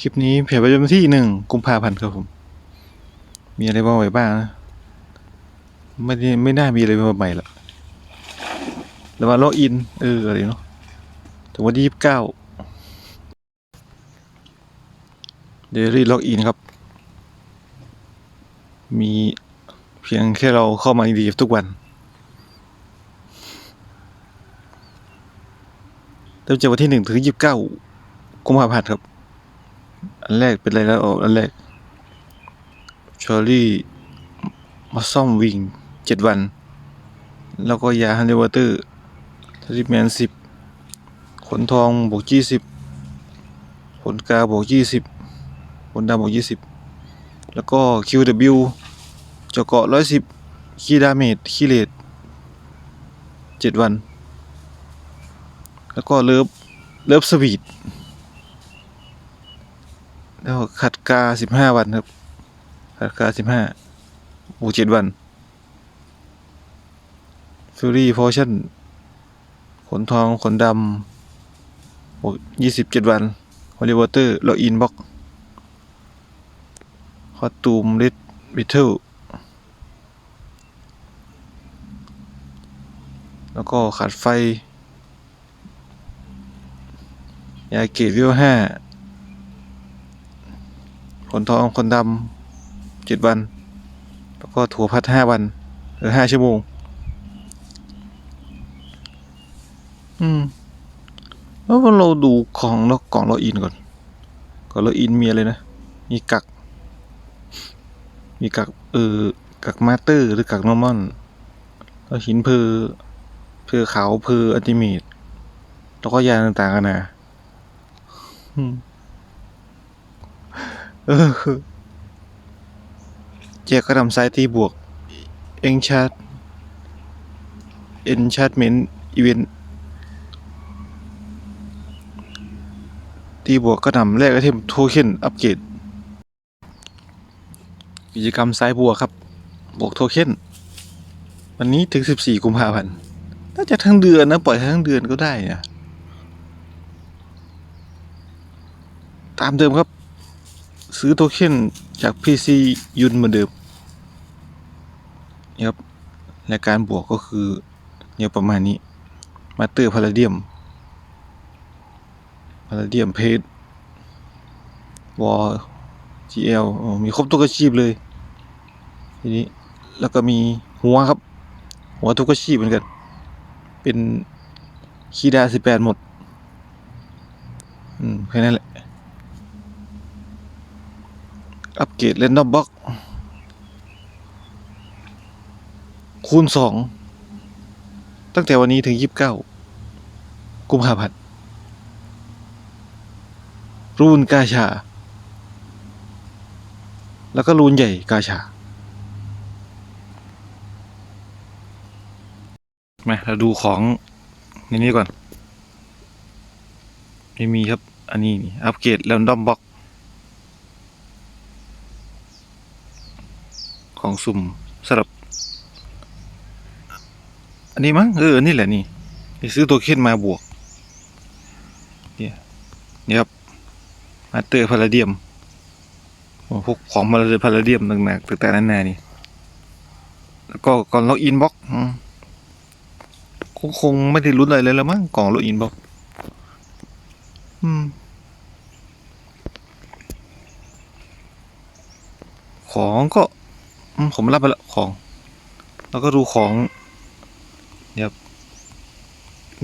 คลิปนี้เผยไปวันที่หนึ่งกุมภาพันธ์ครับผม มีอะไรบ้างไว้บ้างนะ ไม่ได้ไม่น่ามีอะไรมาใหม่ละแล้วมาล็อกอิน เออ อะไรเนาะถึงวันที่ยี่สิบเก้าเดลี่ล็อกอินครับ มีเพียงแค่เราเข้ามาดีทุกวันเริ่มจากวันที่หนึ่งถึงยี่สิบเก้า กุมภาพันธ์ครับ อันแรกเป็นอะไรแล้วอ๋ออันแรกชอรี่มาซ่อมวิ่งเจ็ดวัน แล้วก็ยาฮันเดอร์วอเตอร์ทริแมนสิบขนทองบวกยี่สิบขนกาบวกยี่สิบขนดำบวกยี่สิบแล้วก็ QW เจาะเกาะร้อยสิบคีดาเมจคีเลตเจ็ดวัน แล้วก็เลิฟเลิฟสวีท แล้วขัดกาสิบห้าวันครับ ขัดกาสิบห้าบวกเจ็ดวันฟิรี่พอชั่น ขนทอง ขนดำบวกยี่สิบเจ็ดวันฮอลลีวอเตอร์ล็อกอินบ็อกคอตูมริดบิทเทิลแล้วก็ขาดไฟ ยาเกตวิวห้า ขนทองขนดำเจ็ดวัน แล้วก็ถั่วพัดห้าวัน หรือห้าชั่วโมง อืม แล้วเราดูของแล้วกล่องเราอินก่อนก่อนเราอินมีอะไรนะ มีกัก มีกักเออกักมาสเตอร์หรือกักนอร์มอนแล้วหินเพอเพอขาวเพออัลติเมทแล้วก็ยาต่างๆกันนะอืม เออแจกกระดำซ้ายตีบวก เอ็งชาร์ดเอ็นชาร์ดเมนอีเวนตีบวกกระดำแรกไอเทมโทเค็นอัปเกรดกิจกรรมซ้ายบวกครับ บวกโทเค็นวันนี้ถึง 14 กุมภาพันธ์น่าจะทั้งเดือนนะ ปล่อยทั้งเดือนก็ได้นะ ตามเดิมครับ ซื้อโทเค็นจาก PC ยุนเหมือนเดิมนี่ครับรายการบวกก็คือเนี่ยประมาณนี้มาเตอร์พาราเดียมพาราเดียมเพจวอ GL อ๋อมีครบทุกอาชีพเลยทีนี้แล้วก็มีหัวครับ หัวทุกอาชีพเหมือนกัน เป็นคีดาสิบแปดหมด อืม แค่นั้นแหละ อัปเกรดเรนดอมบ็อกคูณสอง ตั้งแต่วันนี้ถึงยี่สิบเก้ากุมภาพันธ์รูนกาชา แล้วก็รูนใหญ่กาชา มาเราดูของในนี้ก่อน ไม่มีครับ อันนี้นี่อัปเกรดเรนดอมบ็อก ของสุ่มสำหรับ อันนี้มั้งเออ นี่แหละนี่ซื้อตัวเค็นมาบวก เนี่ยนี่ครับมาเตอร์พาราเดียมพวกของมาเตอร์พาราเดียมต่างๆต่างๆนานานี่ แล้วก็ก่อนล็อกอินบ็อกคงคงไม่ได้ลุ้นอะไรเลยแล้วมั้งกล่องล็อกอินบ็อกอืม ของก็ อืม ผมรับไปละของ แล้วก็ดูของเนี่ยครับ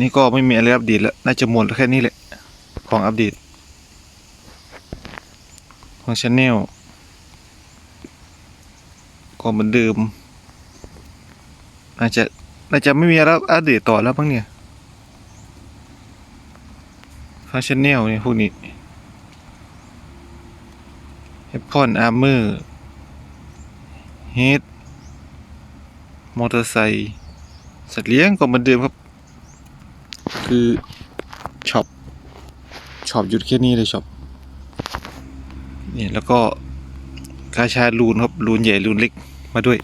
นี่ก็ไม่มีอะไรอัปเดตแล้ว น่าจะหมดแค่นี้แหละ ของอัปเดต ของชาแนลก็เหมือนเดิมน่าจะน่าจะไม่มีอะไรอัปเดตต่อแล้วบ้างเนี่ยฟังชาแนลเนี่ยพวกนี้เฮปพอนอาร์ เฮดมอเตอร์ไซค์สัตว์เลี้ยงก็เหมือนเดิมครับ คือช็อปช็อปหยุดแค่นี้เลยช็อปนี่แล้วก็กาชาลูนครับลูนใหญ่ลูนเล็กมาด้วย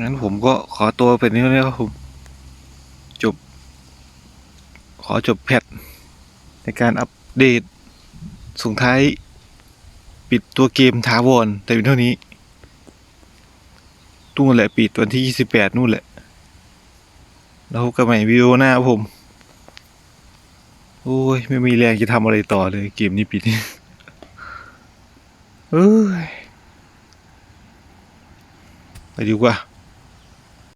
งั้นผมก็ขอตัวเป็นนี้แล้วครับผมจบ ขอจบแพทในการอัปเดต ส่งท้าย ปิดตัวเกมถาวรแต่เป็นเท่านี้ตู้นแหละปิดวันที่28นู่นแหละ แล้วพบกันใหม่วิดีโอหน้าผม โอ้ย ไม่มีแรงจะทำอะไรต่อเลยเกมนี้ปิดเอ้ยไปดีกว่า